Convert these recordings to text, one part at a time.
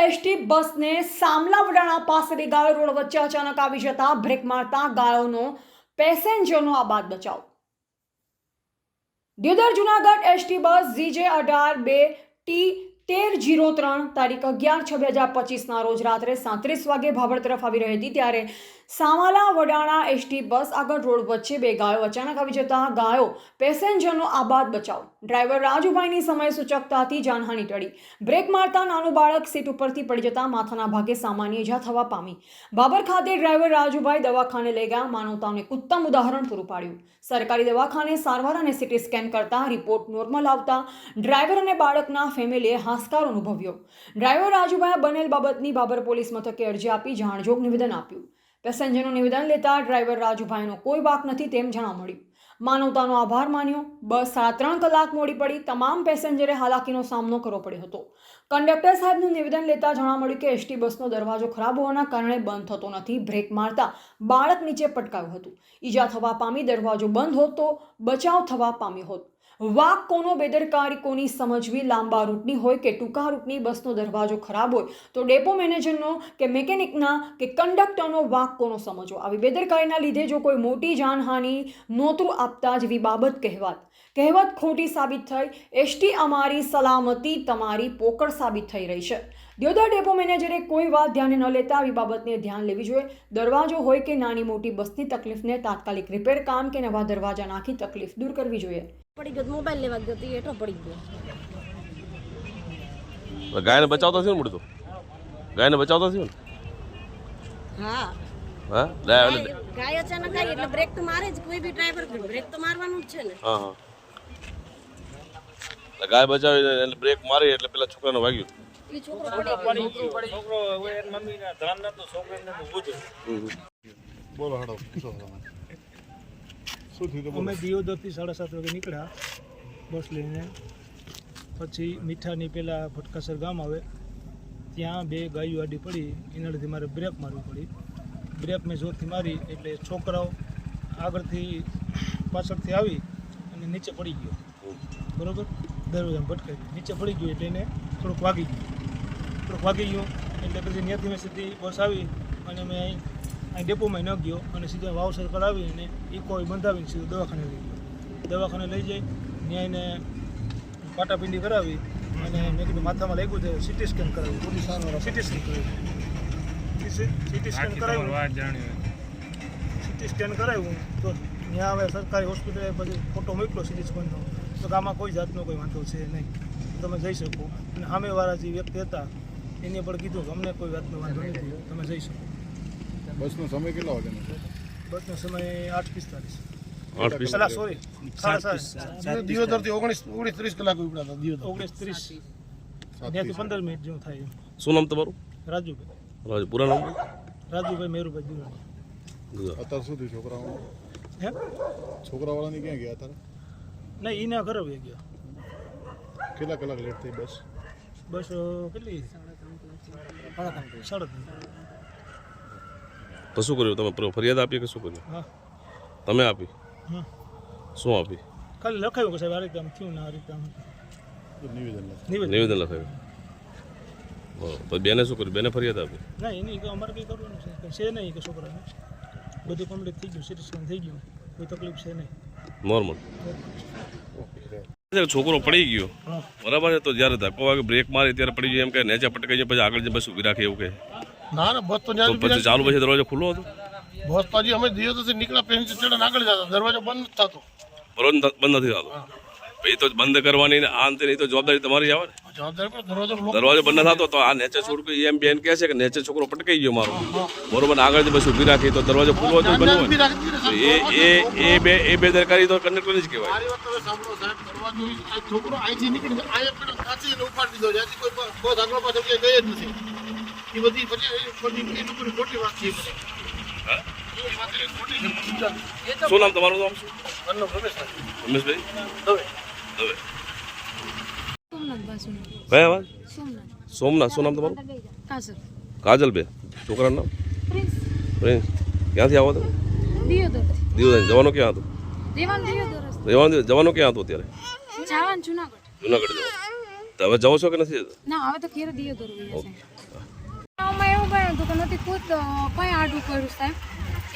ST બસને સામલા વડાણા પાસેથી ગાયો રોડ વચ્ચે અચાનક આવી જતા બ્રેક મારતા ગાયોનો પેસેન્જરનો આબાદ બચાવ. Deodar Junagadh ST bus GJ અઢાર બે ટી તેર જીરો ત્રણ તારીખ અગિયાર છ બે હજાર પચીસના રોજ રાત્રે સાંત્રીસ વાગે ભાભર તરફ આવી રહી હતી ત્યારે સામાલા વડાણા એસટી બસ આગળ રોડ વચ્ચે બે ગાયો અચાનક આવી જતા ગાયો પેસેન્જરનો આબાદ બચાવ. ડ્રાઈવર રાજુભાઈની સમય સૂચકતાથી જાનહાની ટળી. બ્રેક મારતા નાનું બાળક સીટ ઉપરથી પડી જતા માથાના ભાગે સામાન્ય ઇજા થવા પામી. બાબર ખાતે ડ્રાઈવર રાજુભાઈ દવાખાને લઈ ગયા માનવતાને ઉત્તમ ઉદાહરણ પૂરું પાડ્યું. સરકારી દવાખાને સારવાર અને સીટી સ્કેન કરતા રિપોર્ટ નોર્મલ આવતા ડ્રાઈવર અને બાળકના ફેમિલીએ હાશકાર અનુભવ્યો ડ્રાઈવર રાજુભાઈએ બનેલ બાબતની બાબર પોલીસ મથકે અરજી આપી જાણજોગ નિવેદન આપ્યું. પેસેન્જરનું નિવેદન લેતા ડ્રાઈવર રાજુભાઈનો કોઈ વાક નથી તેમ જાણવા મળ્યું. માનવતાનો આભાર માન્યો. બસ સાડા ત્રણ કલાક મોડી પડી. તમામ પેસેન્જરે હાલાકીનો સામનો કરવો પડ્યો હતો. કંડક્ટર સાહેબનું નિવેદન લેતા જાણવા મળ્યું કે એસટી બસનો દરવાજો ખરાબ હોવાના કારણે બંધ થતો નથી. બ્રેક મારતા બાળક નીચે પટકાયું હતું. ઈજા થવા પામી દરવાજો બંધ હોત તો બચાવ થવા પામ્યો હોત. વાક કોનો બેદરકારી કોની સમજવી લાંબા રૂટની હોય કે ટૂંકા રૂટની, બસનો દરવાજો ખરાબ હોય, તો ડેપો મેનેજરનો કે મેકેનિકના કે કંડક્ટરનો વાક કોનો સમજવો? આવી બેદરકારીના લીધે જો કોઈ મોટી જાનહાનિ નોતરું આપતા જેવી બાબત કહેવાત. કહેવત ખોટી સાબિત થઈ, એસટી અમારી સલામતી તમારી પોકળ સાબિત થઈ રહી છે. દ્યોદર ડેપો મેનેજરે કોઈ વાત ધ્યાને ન લેતા આવી બાબતને ધ્યાન લેવી જોઈએ. દરવાજો હોય કે નાની મોટી બસની તકલીફને તાત્કાલિક રિપેર કામ કે નવા દરવાજા નાખી તકલીફ દૂર કરવી જોઈએ. પડી ગયો મોબાઈલ લેવા ગયો તો એ પડી ગયો. ગાયને બચાવતા થયો ને મળતો ગાયને બચાવતા થયો ને? હા. હા? ગાય અચાનક આવી એટલે બ્રેક તો મારે જ કોઈ બી ડ્રાઈવર બ્રેક તો મારવાનું જ છે ને. હા હા. ગાય બચાવી એટલે બ્રેક મારી એટલે પેલા છોકરાને વાગ્યું. છોકરો છોકરો ધ્યાન નતું છોકરીને બોલો હાડો શું થવાનું? શું થયું અમે દિયોદરથી સાડા સાત વાગે નીકળ્યા બસ લઈને. પછી મીઠાની પહેલાં ભટકાસર ગામ આવે ત્યાં બે ગાયો આડી પડી એના લીધે મારે બ્રેક મારવી પડી. બ્રેક મેં જોરથી મારી એટલે છોકરાઓ આગળથી પાછળથી આવી અને નીચે પડી ગયો. બરોબર? દરવાજામાં ભટકાઈ નીચે પડી ગયો એટલે એને થોડુંક વાગી ગયું. થોડુંક વાગી ગયું એટલે પછી ત્યાંથી મેં સીધી બસ આવી અને મેં અહીં અહીં ડેપોમાં ન ગયો અને સીધા વાવ સર્કલ આવી અને ઇકો બંધાવીને સીધું દવાખાને લઈ ગયો. દવાખાને લઈ જઈ ત્યાં એને પાટાપિંડી કરાવી અને મેં કીધું માથામાં લાગ્યું છે સિટી સ્કેન કરાવ્યું સિટી સ્કેન કરાવ્યું. સિટી સ્કેન કરાવ્યું સિટી સ્કેન કરાવ્યું તો ત્યાં હવે સરકારી હોસ્પિટલે પછી ફોટો મોકલો સિટી સ્કેનનો તો આમાં કોઈ જાતનો કોઈ વાંધો છે નહીં. તમે જઈ શકો. અને સામેવાળા જે વ્યક્તિ હતા એને પણ કીધું કે અમને કોઈ વાતનો વાંધો નથી. તમે જઈ શકો. બસનો સમય કેટલા વાગ્યાનો છે? બસનો સમય આઠ પિસ્તાલીસ. આઠ વીસ સોરી દિવોદરથી ઓગણીસ ઓગણીસ ત્રીસ કલાક ઉપડ્યા હતા ઓગણીસ ત્રીસ. ત્યાંથી પંદર મિનિટ જેવું થાય. શું નામ તમારું? રાજુભાઈ. રાજુ પૂરા નામ? રાજુભાઈ મેરુભાઈ દિવાળી અત્યારે શું થયું છોકરાઓ હે? છોકરાવાળાની ક્યાં ગયા અત્યારે? નહીં એના ઘરે વહી ગયા. કેટલા કલાક લેટ થઈ બસ? બસ કેટલી? સાડા ત્રણ તો શું કર્યું? તમે ફરિયાદ આપી કે શું કર્યું? હા. તમે આપી. શું આપી? ખાલી લખાયું કે સાહેબ આ રીતે આમ થયું ને આ રીતે આમ. નિવેદન નિવેદન. નિવેદન બરોબર પછી બેને શું કર્યું? બેને ફરિયાદ આપી? ના એની કે અમારે કંઈ કરવાનું છે. કંઈ છે નહીં કે છોકરાને. બધું કમ્પ્લીટ થઈ ગયું સિટી થઈ ગયું. કોઈ તકલીફ છે નહીં. નોર્મલ છોકરો પડી ગયો. બરાબર છે? તો જ્યારે ધક્કો વાગે બ્રેક મારી ત્યારે પડી ગયો એમ કે નેચા પટકાઈ જાય પછી આગળ જે બસ ઊભી રાખે એવું કે ના ના બસ તો તો પછી ચાલુ પછી દરવાજો ખુલ્લો હતો? બસ તો હજી અમે દિયોદરથી નીકળ્યા પેસેન્જર ચડે આગળ જતા. દરવાજો બંધ નથી થતો. બરોબર બંધ નથી થતો? પછી તો બંધ કરવાની આ અંતે નહીં તો જવાબદારી તમારી આવે ને? દરવાજો બંધ ન થતો તો આ નેચે છોકરો એમ બેન કહે છે કે નેચે છોકરો પટકાઈ ગયો મારો. બરોબર આગળ બસ ઊભી રાખી તો દરવાજો ખુલ્લો હતો તો એ એ એ બે એ બે દરકારી તો કંડક્ટરની જ કહેવાય. છોકરો અહીંથી નીકળી આ ઉપાડી દીધો કોઈ બસ આગળ પાછળ ગઈ જ નથી. એ બધી બધી બધી. વાત છે. શું નામ તમારું નામ શું રમેશભાઈ? દવે. દવે. સોમનાથ કયા વાત? સોમનાથ. સોમનાથ. શું નામ તમારું? કાજલ. બે છોકરાનું નામ? પ્રિન્સ. પ્રિન્સ. ક્યાંથી આવો તમે? દિયોદરથી. જવાનો ક્યાં હતું? દેવાન દિયોદર જવાનું ક્યાં હતું અત્યારે? જાવાન જુનાગઢ. જુનાગઢ જવાનું. હવે જાઓ છો કે નથી ના હવે તો ખેર દિયો દોરવી છે આમાં એવું બન્યું હતું કે નથી ખુદ કંઈ આડું કર્યું સાહેબ.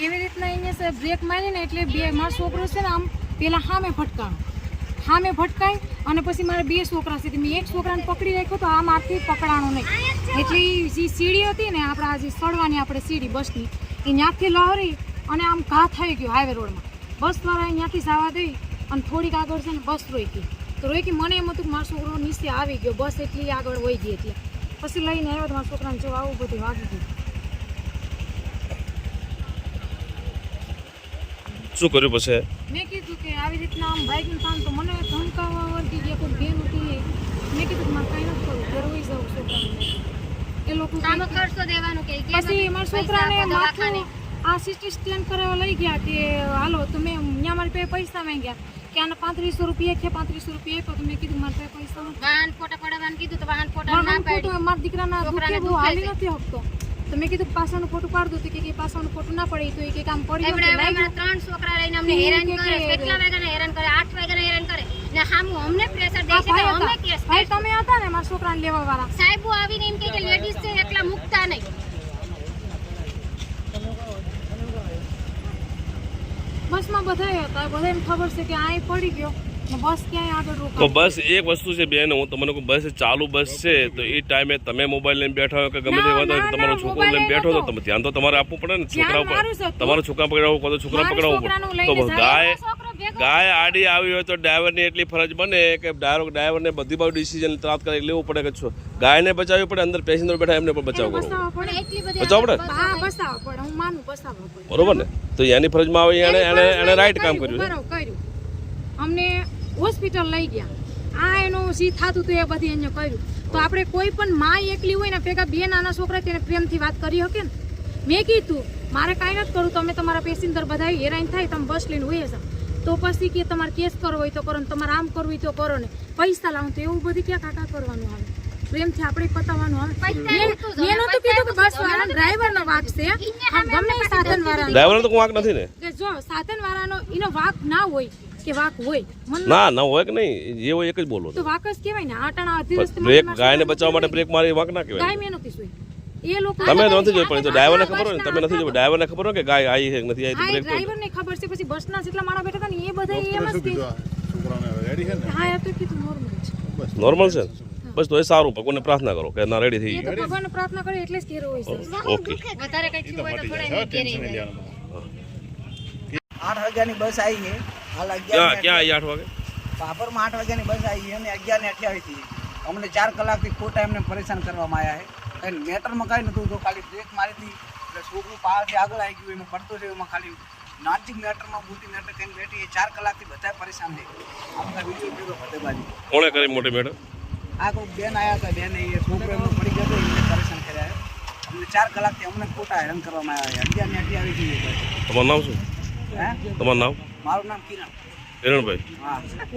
એવી રીતના અહીંયા બ્રેક મારીને એટલે બે, મારો છોકરો છે ને આમ પેલા સામે ભટકાણો સામે ભટકાય અને પછી મારે બે છોકરા છે. મેં એક છોકરાને પકડી રાખ્યો તો આમ આથી પકડાણું નહીં. એટલે જે સીડી હતી ને આપણે આજે સડવાની આપણે સીડી બસની, એ ત્યાંથી લહરી અને આમ ઘા થઈ ગયો હાઈવે રોડમાં. બસ દ્વારા ત્યાંથી જવા દઈ અને થોડીક આગળ છે ને બસ રોકી. તો રોકી મને એમ હતું કે મારો છોકરો નીચે આવી ગયો. બસ એટલી આગળ વહી ગઈ એટલે. પછી લઈને આવ્યો તમારા છોકરાને જો આવું બધું વાગી ગયું. શું કર્યું પછી? મેં કીધું કે આવી રીતના આમ બાઇકનું કામ તો મને ધમકાવવા વળગી ગયા કોઈ બેન હતી મેં કીધું કે મારે કાંઈ નથી કરવું ઘર વહી જાઉં છોકરાને એ લોકો કામ કરશો દેવાનું કે પછી મારા છોકરાને માથું આ સિટી સ્કેન કરાવવા લઈ ગયા કે હાલો તો મેં ત્યાં મારી પાસે પૈસા માંગ્યા. કે આને પાંત્રીસો રૂપિયા કે પાંત્રીસો રૂપિયા આપ્યો. તો મેં કીધું મારી પાસે પૈસા વાહન ફોટા પડાવવાનું કીધું તો વાહન ફોટા ના મારા દીકરાના દુખે બહુ હાલી નથી હકતો તો મેં કીધું પાસાનું ફોટો પાડ દો કે પાસાનું ફોટો ના પડે તો કે કામ પડી ગયું ત્રણ છોકરા લઈને અમને હેરાન કરે કેટલા વાગ્યાને હેરાન કરે? આઠ વાગ્યાને હેરાન કરે. ને સામું અમને પ્રેશર દે છે અમે કેસ ભાઈ તમે હતા ને મારા છોકરાને લેવા વાળા સાહેબો આવીને એમ કે લેડીઝ છે એકલા મૂકતા નહીં. બસમાં બધાય હતા. બધાને ખબર છે કે આ પડી ગયો. તો બસ એક વસ્તુ છે બેન હું તમને કહું બસ ચાલુ બસ છે તો એ ટાઈમે તમે મોબાઈલ લઈને બેઠા હોય કે ગમે તે વાત હોય તો તમારો છોકરો લઈને બેઠો તો તમે ધ્યાન તો તમારે આપવું પડે ને છોકરા ઉપર તમારો છોકરા પકડાવવું કહો તો છોકરા પકડાવવું પડે તો ગાય ગાય આડી આવી હોય તો ડ્રાઈવરની એટલી ફરજ બને કે ડ્રાઈવર ડ્રાઈવરને બધી બાજુ ડિસિઝન તાત્કાલિક લેવું પડે કે છો ગાયને બચાવવી પડે અંદર પેસેન્જર બેઠા એમને પણ બચાવ કરવો બસાવવા પડે. એટલી બધી બચાવ પડે? બરોબર ને? તો એની ફરજમાં આવે એને એને એને રાઈટ કામ કર્યું છે. કર્યું. અમને હોસ્પિટલ લઈ ગયા. આ એનું સી થતું હતું એ બધી એને કર્યું. તો આપણે કોઈ પણ માં એકલી હોય ને ભેગા બે નાના છોકરા તેને પ્રેમથી વાત કરી શકે ને? મેં કીધું મારે કાંઈ નથી કરું તમે તમારા પેસેન્જર બધા હેરાન થાય તમે બસ લઈને હોય છે તો પછી કે તમારે કેસ કરવો હોય તો કરો ને તમારે આમ કરવું હોય તો કરો ને. પૈસા લાવો તો એવું બધું ક્યાં કાકા કરવાનું આવે પ્રેમથી આપણે પતાવવાનું આવે એનું નહોતું કીધું કે બસ વાળા ડ્રાઈવરનો વાક છે. ગમે સાધન વાળા ડ્રાઈવર તો વાક નથી ને. કે જો સાધન વાળાનો એનો વાક ના હોય કે વાક હોય ના ના હોય કે નહીં. જે હોય એક જ બોલો તો વાક જ કહેવાય ને આટાણા અધી બ્રેક ગાયને બચાવવા માટે બ્રેક મારી વાંક ના કહેવાય. એ લોકો તમે નથી જોઈ પણ તો ડ્રાઈવરને ખબર હોય ને તમે નથી જોયું ડ્રાઈવરને ખબર હોય કે ગાય આવી છે નથી આવી હા તો એ બ્રેક તો ખબર છે પછી બસના જેટલા માણસ બેઠા હતા ને એ બધા એમ જ કે કીધું આ છોકરાને રેડી છે ને? હા એ તો કીધું નોર્મલ છે. નોર્મલ છે? બસ તો એ સારું ભગવાનને પ્રાર્થના કરો કે ના રેડી થઈ તો ભગવાનને પ્રાર્થના કરે એટલે જ ઘેર હોય છે. ઓકે વધારે કઈ થયું હોય તો થોડા ટેન્શન આઠ વાગ્યાની બસ આવી છે. હાલ ક્યાં ક્યાં આવી આઠ વાગે? પાપરમાં આઠ વાગ્યાની બસ આવી. અને અગિયાર ને અઠ્યાવીસથી અમને ચાર કલાકથી ખોટા એમને પરેશાન કરવામાં આવ્યા છે. કઈ મેટરમાં કાંઈ નતું તો ખાલી બ્રેક મારી હતી. એટલે છોકરું પહાડથી આગળ આવી ગયું એમાં પડતો છે એમાં ખાલી નાનચીક મેટરમાં મોટી મેટર થઈને બેઠી એ ચાર કલાકથી બધા પરેશાન થઈ આ વીડિયો જોયો બધે બાજુ. કોણે કરી મોટી મેડમ આ કોઈ બેન આવ્યા હતા બેન એ છોકરો એમનો પડી ગયો હતો એમને પરેશાન કર્યા અમને ચાર કલાકથી અમને ખોટા હેરાન કરવામાં આવ્યા અગિયાર ને અઠ્યાવીસ તમારું નામ શું? તમારું નામ? મારું નામ કિરણ. હિરણભાઈ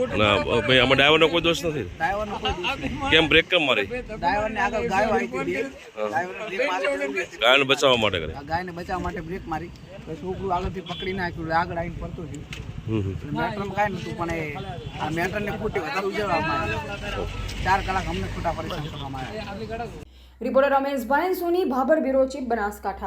અને ભાઈ આમાં ડ્રાઈવરનો કોઈ દોષ નથી? ડ્રાઈવરનો કોઈ દોષ નહીં. કેમ બ્રેક કેમ મારી? ડ્રાઈવરને આગળ ગાયો આવી હતી બે. ડ્રાઈવરને બ્રેક મારી પડી હતી. ગાયને બચાવવા માટે કરે. ગાયને બચાવવા માટે બ્રેક મારી. છોકરું આગળથી પકડી નાખ્યું આગળ આવીને પડતો થયું હમ હમ. કાંઈ નહોતું પણ એ આ મેટરને ખોટી વધારે ઉજવવામાં આવ્યા ચાર કલાક અમને ખોટા પરેશાન કરવામાં આવ્યા. Reporter Rameshbhai Soni Bhabhar bureau chief Banaskantha.